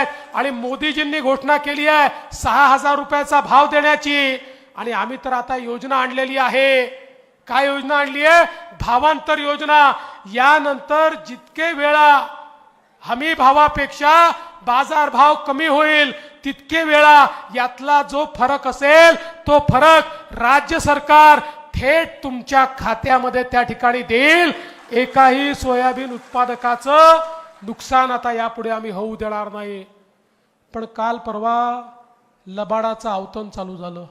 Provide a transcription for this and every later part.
आहेत. आणि मोदीजींनी घोषणा केली आहे सहा हजार रुपयाचा भाव देण्याची. आणि आम्ही तर आता योजना आणलेली आहे. काय योजना आणली आहे? भावांतर योजना. यानंतर जितके वेळा हमी भावापेक्षा बाजारभाव कमी होईल तितके वेळा यातला जो फरक असेल तो फरक राज्य सरकार थेट तुमच्या खात्यामध्ये त्या ठिकाणी देईल. एकाही सोयाबीन उत्पादकाचं नुकसान आता यापुढे आम्ही होऊ देणार नाही. पण काल परवा लबाडाचं आवतन चालू झालं.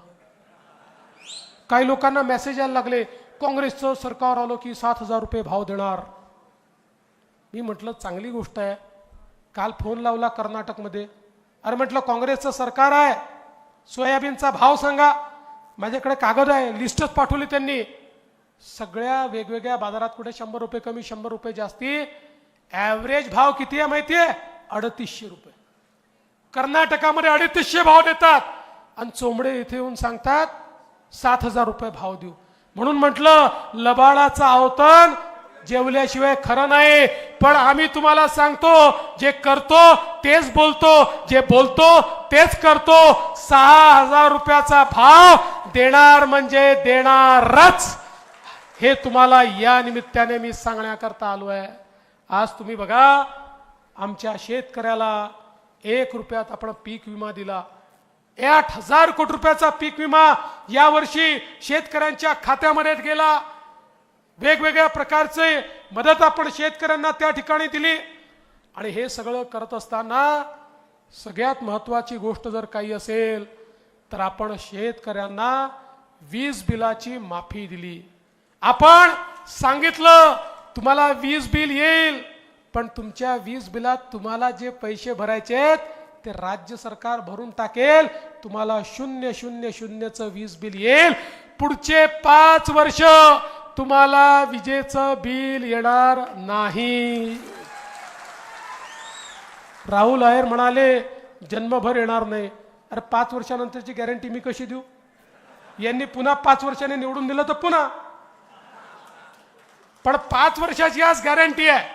काही लोकांना मेसेज यायला लागले काँग्रेसचं सरकार आलो की सात हजार रुपये भाव देणार. मी म्हटलं चांगली गोष्ट आहे. काल फोन लावला कर्नाटकमध्ये. अरे म्हटलं काँग्रेसचं सरकार आहे. सोयाबीनचा भाव सांगा. माझ्याकडे कागद आहे लिस्टच पाठवली त्यांनी. सगळ्या वेगवेगळ्या बाजारात कुठे शंभर रुपये कमी शंभर रुपये जास्ती. ॲव्हरेज भाव किती आहे माहिती आहे अडतीसशे रुपये. कर्नाटकामध्ये अडतीसशे भाव देतात. आणि चोंबडे इथे येऊन सांगतात सात हजार रुपये भाव देऊ. म्हणून म्हटलं लबाडाचं आवतन जेवल्याशिवाय खरं नाही. पण आम्ही तुम्हाला सांगतो जे करतो तेच बोलतो जे बोलतो तेच करतो. सहा हजार रुपयाचा भाव देणार म्हणजे देणारच. हे तुम्हाला या निमित्ताने मी सांगण्याकरता आलो आहे. आज तुम्ही बघा आमच्या शेतकऱ्याला एक रुपयात आपण पीक विमा दिला. आठ हजार कोटी रुपयाचा पीक विमा यावर्षी शेतकऱ्यांच्या खात्यामध्ये गेला. वेगवेगळ्या प्रकारचे मदत आपण शेतकऱ्यांना त्या ठिकाणी दिली. आणि हे सगळं करत असताना सगळ्यात महत्वाची गोष्ट जर काही असेल तर आपण शेतकऱ्यांना वीज बिलाची माफी दिली. आपण सांगितलं तुम्हाला वीज बिल येईल. पण तुमच्या वीज बिलात तुम्हाला जे पैसे भरायचे आहेत ते राज्य सरकार भरून टाकेल. तुम्हाला शून्य शून्य शून्यचं वीज बिल येईल. पुढचे पाच वर्ष तुम्हाला विजेचं बिल येणार नाही. राहुल आहेर म्हणाले जन्मभर येणार नाही. अरे पाच वर्षानंतरची गॅरंटी मी कशी देऊ? यांनी पुन्हा पाच वर्षाने निवडून दिलं तर पुन्हा. पण पाच वर्षाची आज गॅरंटी आहे.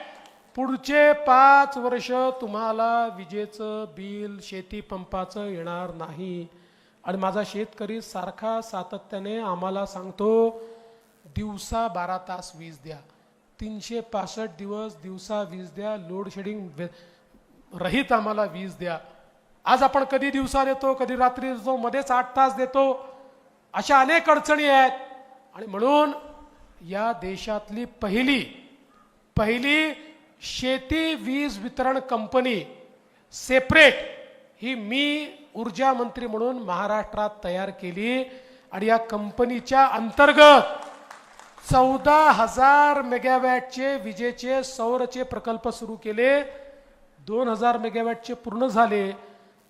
पुढचे पाच वर्ष तुम्हाला विजेचं बिल शेती पंपाचं येणार नाही. आणि माझा शेतकरी सारखा सातत्याने आम्हाला सांगतो दिवसा बारा तास वीज द्या. तीनशे पासष्ट दिवस दिवसा वीज द्या लोडशेडिंग रहित आम्हाला वीज द्या. आज आपण कधी दिवसा देतो कधी रात्री देतो मध्येच आठ तास देतो. अशा अनेक अडचणी आहेत. आणि म्हणून या देशातली पहिली पहिली शेती वीज वितरण कंपनी सेपरेट ही मी ऊर्जा मंत्री म्हणून महाराष्ट्रात तयार केली आणि या कंपनीच्या अंतर्गत चौदा हजार मेगावॅटचे विजेचे सौरचे प्रकल्प सुरू केले. दोन हजार मेगावॅटचे पूर्ण झाले.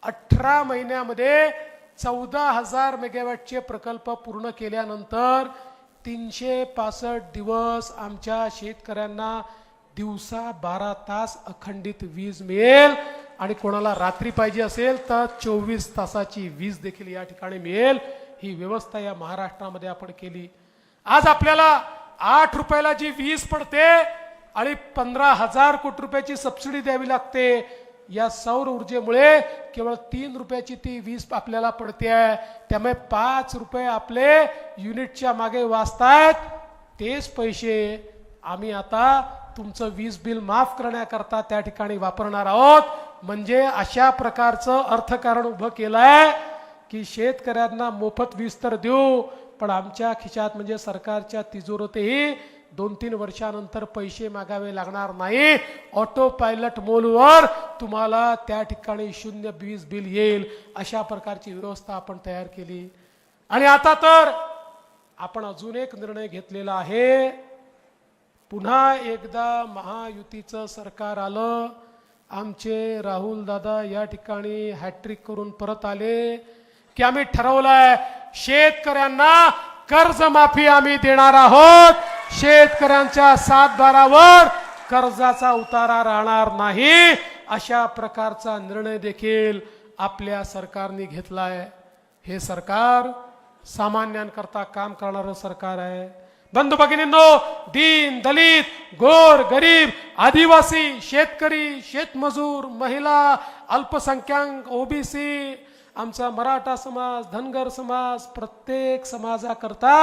अठरा महिन्यामध्ये चौदा हजार मेगावॅटचे प्रकल्प पूर्ण केल्यानंतर तीनशे पासष्ट दिवस आमच्या शेतकऱ्यांना दिवसा बारा तास अखंडित वीज मिळेल. आणि कोणाला रात्री पाहिजे असेल तर चोवीस तासाची वीज देखील या ठिकाणी मिळेल. ही व्यवस्था या महाराष्ट्रामध्ये आपण केली. आज आपल्याला आठ रुपयाला जी वीज पडते आणि पंधरा हजार कोटी रुपयाची सबसिडी द्यावी लागते. या सौर ऊर्जेमुळे केवळ तीन रुपयाची ती वीज आपल्याला पडते. आहे त्यामुळे पाच रुपये आपले युनिटच्या मागे वाचतायत तेच पैसे आम्ही आता तुमचं वीज बिल माफ करण्याकरता त्या ठिकाणी वापरणार आहोत. म्हणजे अशा प्रकारचं अर्थकारण उभं केलं आहे की शेतकऱ्यांना मोफत वीज तर देऊ पण आमच्या खिशात म्हणजे सरकारच्या तिजोरीतही दोन तीन वर्षानंतर पैसे मागावे लागणार नाही. ऑटो पायलट मोलवर तुम्हाला त्या ठिकाणी शून्य वीज बिल येईल. अशा प्रकारची व्यवस्था आपण तयार केली. आणि आता तर आपण अजून एक निर्णय घेतलेला आहे. पुन्हा एकदा महायुतीचं सरकार आलं. आमचे राहुल दादा या ठिकाणी हॅट्रिक करून परत आले. की आम्ही ठरवलंय शेतकऱ्यांना कर्जमाफी आम्ही देणार आहोत. शेतकऱ्यांच्या सातबारावर कर्जाचा उतारा राहणार नाही अशा प्रकारचा निर्णय देखील आपल्या सरकारने घेतलाय. हे सरकार सामान्यांकरता काम करणारं सरकार आहे. बंधू भगिनींनो दीन दलित गोर गरीब आदिवासी शेतकरी शेतमजूर महिला अल्पसंख्याक ओबीसी आमचा मराठा समाज धनगर समाज प्रत्येक समाजाकरता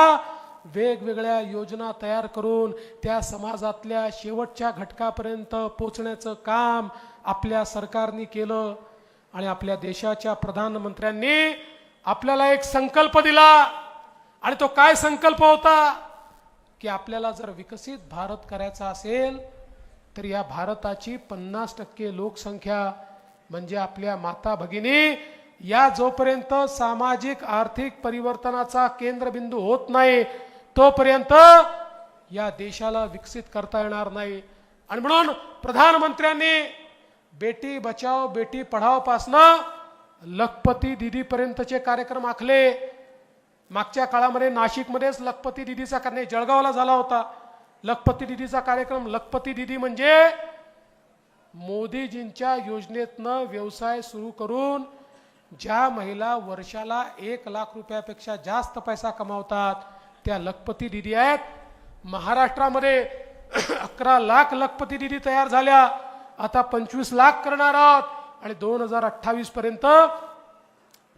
वेगवेगळ्या योजना तयार करून त्या समाजातल्या शेवटच्या घटकापर्यंत पोचण्याचं काम आपल्या सरकारने केलं आणि आपल्या देशाच्या प्रधानमंत्र्यांनी आपल्याला एक संकल्प दिला. आणि तो काय संकल्प होता? की आपल्याला जर विकसित भारत करायचा असेल तर या भारताची पन्नास टक्के लोकसंख्या म्हणजे आपल्या माता भगिनी या जोपर्यंत सामाजिक आर्थिक परिवर्तनाचा केंद्रबिंदू होत नाही तोपर्यंत या देशाला विकसित करता येणार नाही. आणि म्हणून प्रधानमंत्र्यांनी बेटी बचाव बेटी पढावपासनं लखपती दिदीपर्यंतचे कार्यक्रम आखले. मागच्या काळामध्ये नाशिकमध्येच लखपती दिदीचा कार्य नाही जळगावला झाला होता. लखपती दिदीचा कार्यक्रम लखपती दिदी म्हणजे मोदीजींच्या योजनेतनं व्यवसाय सुरू करून ज्या महिला वर्षाला एक लाख रुपयापेक्षा जास्त पैसा कमावतात त्या लखपती दिदी आहेत. महाराष्ट्रामध्ये अकरा लाख लखपती दिदी तयार झाल्या. आता पंचवीस लाख करणार आहोत. आणि दोन हजार अठ्ठावीस पर्यंत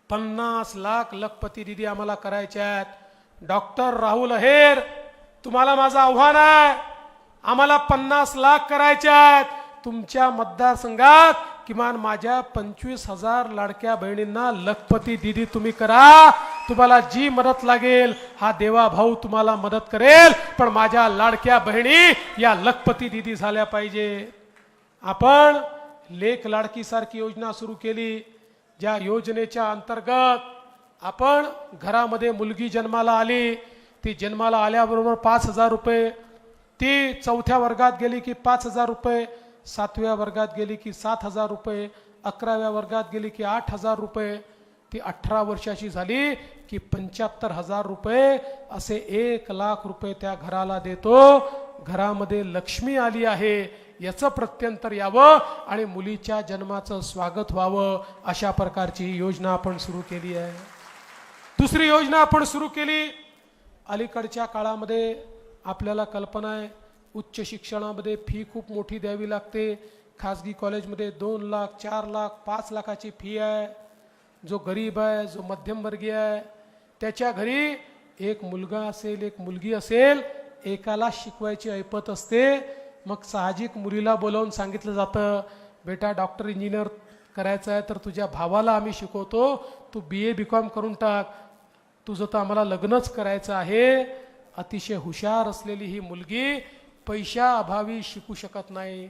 पन्नास लाख लखपती दिदी आम्हाला करायच्या आहेत. डॉक्टर राहुल अहेर तुम्हाला माझं आव्हान आहे. आम्हाला पन्नास लाख करायच्या आहेत. तुमच्या मतदारसंघात किमान माझ्या पंचवीस हजार लाडक्या बहिणींना लखपती दिदी तुम्ही करा. तुम्हाला जी मदत लागेल हा देवा भाऊ तुम्हाला मदत करेल. पण माझ्या लाडक्या बहिणी या लखपती दिदी झाल्या पाहिजे. आपण लेख लाडकीसारखी योजना सुरू केली ज्या योजनेच्या अंतर्गत आपण घरामध्ये मुलगी जन्माला आली ती जन्माला आल्याबरोबर पाच हजार रुपये ती चौथ्या वर्गात गेली की पाच हजार रुपये सातव्या वर्गात गेली की सात हजार रुपये अकराव्या वर्गात गेली की आठ हजार रुपये ती अठरा वर्षाची झाली की पंच्याहत्तर हजार रुपये असे एक लाख रुपये त्या घराला देतो. घरामध्ये लक्ष्मी आली आहे याचं प्रत्यंतर यावं आणि मुलीच्या जन्माचं स्वागत व्हावं अशा प्रकारची ही योजना आपण सुरू केली आहे. दुसरी योजना आपण सुरू केली. अलीकडच्या काळामध्ये आपल्याला कल्पना आहे उच्च शिक्षणामध्ये फी खूप मोठी द्यावी लागते. खाजगी कॉलेजमध्ये दोन लाख चार लाख पाच लाखाची फी आहे. जो गरीब आहे जो मध्यमवर्गीय आहे त्याच्या घरी एक मुलगा असेल एक मुलगी असेल एकाला शिकवायची ऐपत असते. मग साहजिक मुलीला बोलावून सांगितलं जातं बेटा डॉक्टर इंजिनियर करायचं आहे तर तुझ्या भावाला आम्ही शिकवतो तू बी ए बी कॉम करून टाक. तुझं तर आम्हाला लग्नच करायचं आहे. अतिशय हुशार असलेली ही मुलगी पैशाअभावी शिकू शकत नाही.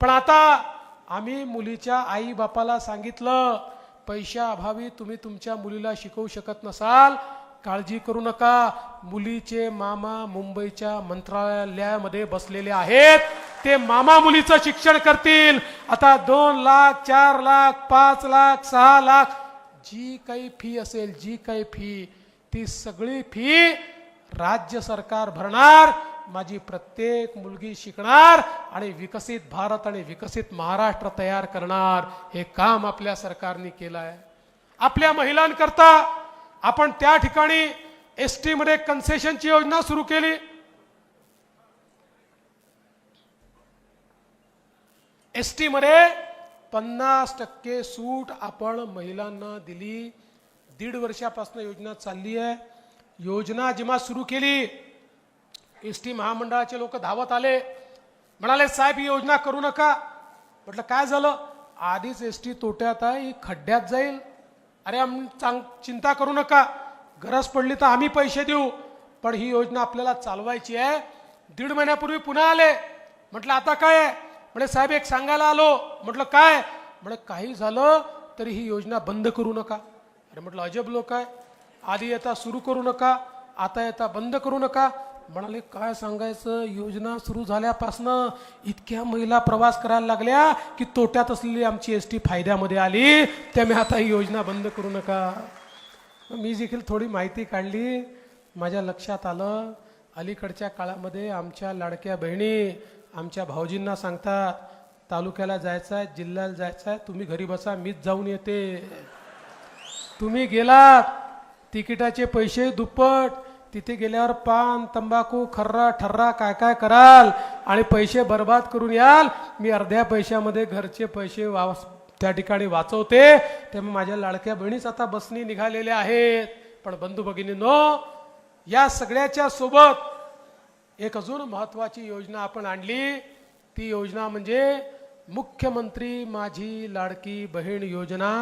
पण आता आम्ही मुलीच्या आई बापाला सांगितलं पैशाअभावी तुम्ही तुमच्या मुलीला शिकवू शकत नसाल काळजी करू नका. मुलीचे मामा मुंबईच्या मंत्रालयामध्ये बसलेले आहेत. ते मामा मुलीचं शिक्षण करतील. आता दोन लाख चार लाख पाच लाख सहा लाख जी काही फी असेल जी काही फी ती सगळी फी राज्य सरकार भरणार. माझी प्रत्येक मुलगी शिकणार आणि विकसित भारत आणि विकसित महाराष्ट्र तयार करणार. हे काम आपल्या सरकारने केलं आहे. आपल्या महिलांकरता आपण त्या ठिकाणी एस टी मध्ये कन्सेशनची योजना सुरू केली. एस टी मध्ये पन्नास टक्के सूट आपण महिलांना दिली. दीड वर्षापासून योजना चालली आहे. योजना जेव्हा सुरू केली एस टी महामंडळाचे लोक धावत आले. म्हणाले साहेब ही योजना करू नका. म्हटलं काय झालं? आधीच एस टी तोट्यात आहे ही खड्ड्यात जाईल. अरे आम्ही चांग चिंता करू नका. गरज पडली तर आम्ही पैसे देऊ. पण ही योजना आपल्याला चालवायची आहे. दीड महिन्यापूर्वी पुन्हा आले. म्हटलं आता काय आहे? म्हणजे साहेब एक सांगायला आलो. म्हटलं काय? म्हणजे काही झालं तरी ही योजना बंद करू नका. अरे म्हटलं अजब लोक आहे. आधी येता सुरू करू नका. आता येता बंद करू नका. म्हणाले काय सांगायचं? योजना सुरू झाल्यापासनं इतक्या महिला प्रवास करायला लागल्या की तोट्यात असलेली आमची एस टी फायद्यामध्ये आली. त्यामुळे आता ही योजना बंद करू नका. मी देखील थोडी माहिती काढली. माझ्या लक्षात आलं अलीकडच्या काळामध्ये आमच्या लाडक्या बहिणी आमच्या भाऊजींना सांगतात तालुक्याला जायचं आहे जिल्ह्याला जायचं आहे तुम्ही घरी बसा मीच जाऊन येते. तुम्ही गेलात तिकिटाचे पैसे दुप्पट तिथे गेल्यावर पान तंबाखू खर्रा ठर्रा काय काय कराल आणि पैसे बर्बाद करून याल मी अर्ध्या पैशामध्ये घरचे पैसे वाव त्या ठिकाणी वाचवते. त्यामुळे माझ्या लाडक्या बहिणीच आता बसनी निघालेल्या आहेत. पण बंधू भगिनींनो या सगळ्याच्या सोबत एक अजून महत्वाची योजना आपण आणली. ती योजना म्हणजे मुख्यमंत्री माझी लाडकी बहीण योजना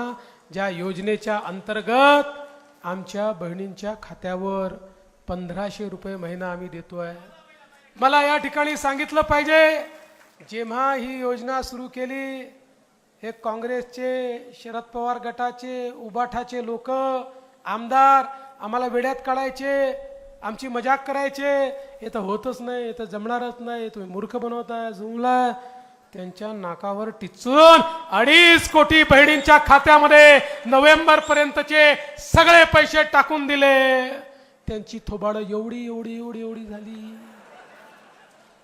ज्या योजनेच्या अंतर्गत आमच्या बहिणींच्या खात्यावर पंधराशे रुपये महिना आम्ही देतोय. मला या ठिकाणी सांगितलं पाहिजे जेव्हा ही योजना सुरू केली हे काँग्रेसचे शरद पवार गटाचे उबाठाचे लोक आमदार आम्हाला वेड्यात काढायचे आमची मजाक करायचे हे तर होतच नाही हे तर जमणारच नाही तुम्ही मूर्ख बनवताय जुमला त्यांच्या नाकावर टिचून अडीच कोटी बहिणींच्या खात्यामध्ये नोव्हेंबर पर्यंतचे सगळे पैसे टाकून दिले. त्यांची थोबाड एवढी एवढी एवढी एवढी झाली.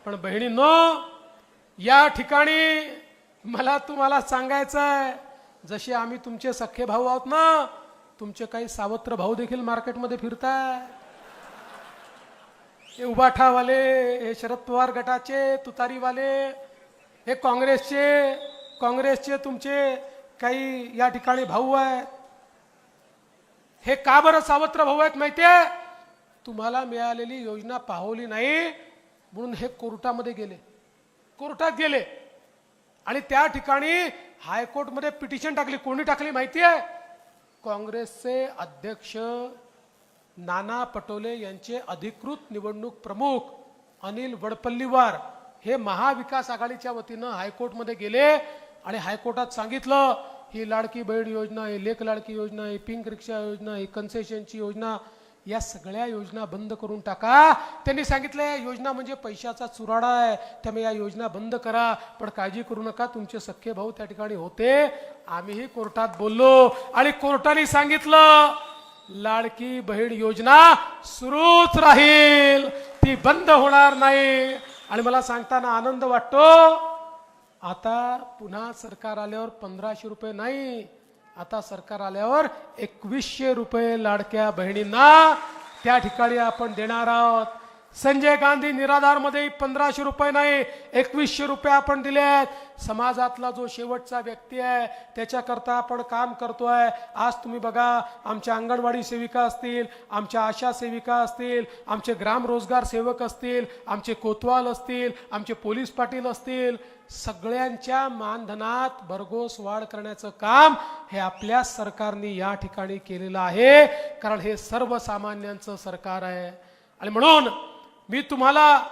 पण बहिणींनो या ठिकाणी मला तुम्हाला सांगायचं आहे जसे आम्ही तुमचे सख्खे भाऊ आहोत ना तुमचे काही सावत्र भाऊ देखील मार्केटमध्ये फिरताय. हे उबाठावाले हे शरद पवार गटाचे तुतारीवाले हे काँग्रेसचे काँग्रेसचे तुमचे काही या ठिकाणी भाऊ आहेत. हे का बरं सावत्र भाऊ आहेत माहितीये? तुम्हाला मिळालेली योजना पाहवली नाही म्हणून हे कोर्टामध्ये गेले. कोर्टात गेले. आणि त्या ठिकाणी हायकोर्टमध्ये पिटिशन टाकली. कोणी टाकली माहिती आहे? काँग्रेसचे अध्यक्ष नाना पटोले यांचे अधिकृत निवडणूक प्रमुख अनिल वडपल्लीवार हे महाविकास आघाडीच्या वतीनं हायकोर्टमध्ये गेले आणि हायकोर्टात सांगितलं ही लाडकी बहीण योजना ही लेख लाडकी योजना ही पिंक रिक्षा योजना ही कन्सेशनची योजना या सगळ्या योजना बंद करून टाका. त्यांनी सांगितलं या योजना म्हणजे पैशाचा चुराडा आहे. त्यामुळे या योजना बंद करा. पण काळजी करू नका तुमचे सख्खे भाऊ त्या ठिकाणी होते. आम्हीही कोर्टात बोललो आणि कोर्टाने सांगितलं लाडकी बहीण योजना सुरूच राहील. ती बंद होणार नाही. आणि मला सांगताना आनंद वाटतो. आता पुन्हा सरकार आल्यावर पंधराशे रुपये नाही. आता सरकार आल्यावर एकवीसशे रुपये लाडक्या बहिणींना त्या ठिकाणी आपण देणार आहोत. संजय गांधी निराधारमध्ये पंधराशे रुपये नाही एकवीसशे रुपये आपण दिले आहेत समाजातला जो शेवटचा व्यक्ती आहे त्याच्याकरता आपण काम करतोय. आज तुम्ही बघा आमच्या अंगणवाडी सेविका असतील आमच्या आशा सेविका असतील आमचे ग्राम रोजगार सेवक असतील आमचे कोतवाल असतील आमचे पोलीस पाटील असतील. सगळ्यांच्या मानधनात भरघोस वाढ करण्याचं काम हे आपल्या सरकारने या ठिकाणी केलेलं आहे कारण हे सर्वसामान्यांचं सरकार आहे. आणि म्हणून मी तुम्हाला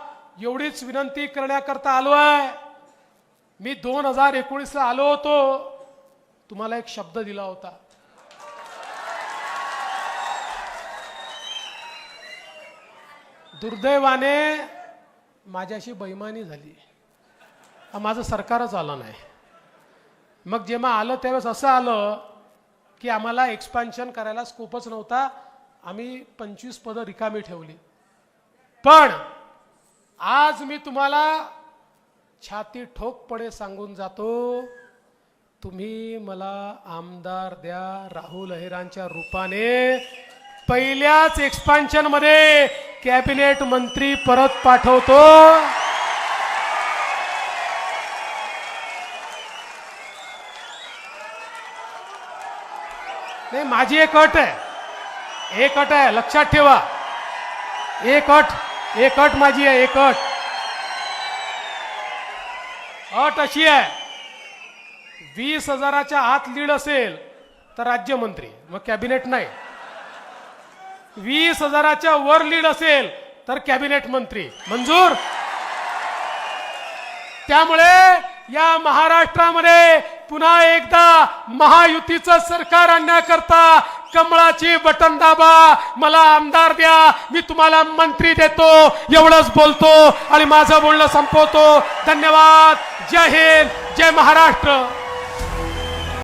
एवढीच विनंती करण्याकरता आलो आहे. मी दोन हजार एकोणीसला आलो होतो. तुम्हाला एक शब्द दिला होता. दुर्दैवाने माझ्याशी बैमानी झाली. माझं सरकारच आलं नाही. मग जेव्हा आलं त्यावेळेस असं आलं की आम्हाला एक्सपान्शन करायला स्कोपच नव्हता. आम्ही पंचवीस पदं रिकामी ठेवली. पण आज मी तुम्हाला छाती ठोकपणे सांगून जातो. तुम्ही मला आमदार द्या राहुल अहिरांच्या रूपाने. पहिल्याच एक्सपान्शनमध्ये कॅबिनेट मंत्री परत पाठवतो. नाही माझी एक अट आहे. एक अट आहे लक्षात ठेवा. एक अट एक अट माझी आहे एक अट अट अशी आहे. वीस हजाराच्या आत लीड असेल तर राज्यमंत्री मग कॅबिनेट नाही. वीस हजाराच्या वर लीड असेल तर कॅबिनेट मंत्री. मंजूर? त्यामुळे या महाराष्ट्रामध्ये पुन्हा एकदा महायुतीचं सरकार आणण्याकरता कमळाची बटन दाबा. मला आमदार द्या. मी तुम्हाला मंत्री देतो. एवढंच बोलतो आणि माझं बोलणं संपवतो. धन्यवाद. जय हिंद. जय महाराष्ट्र.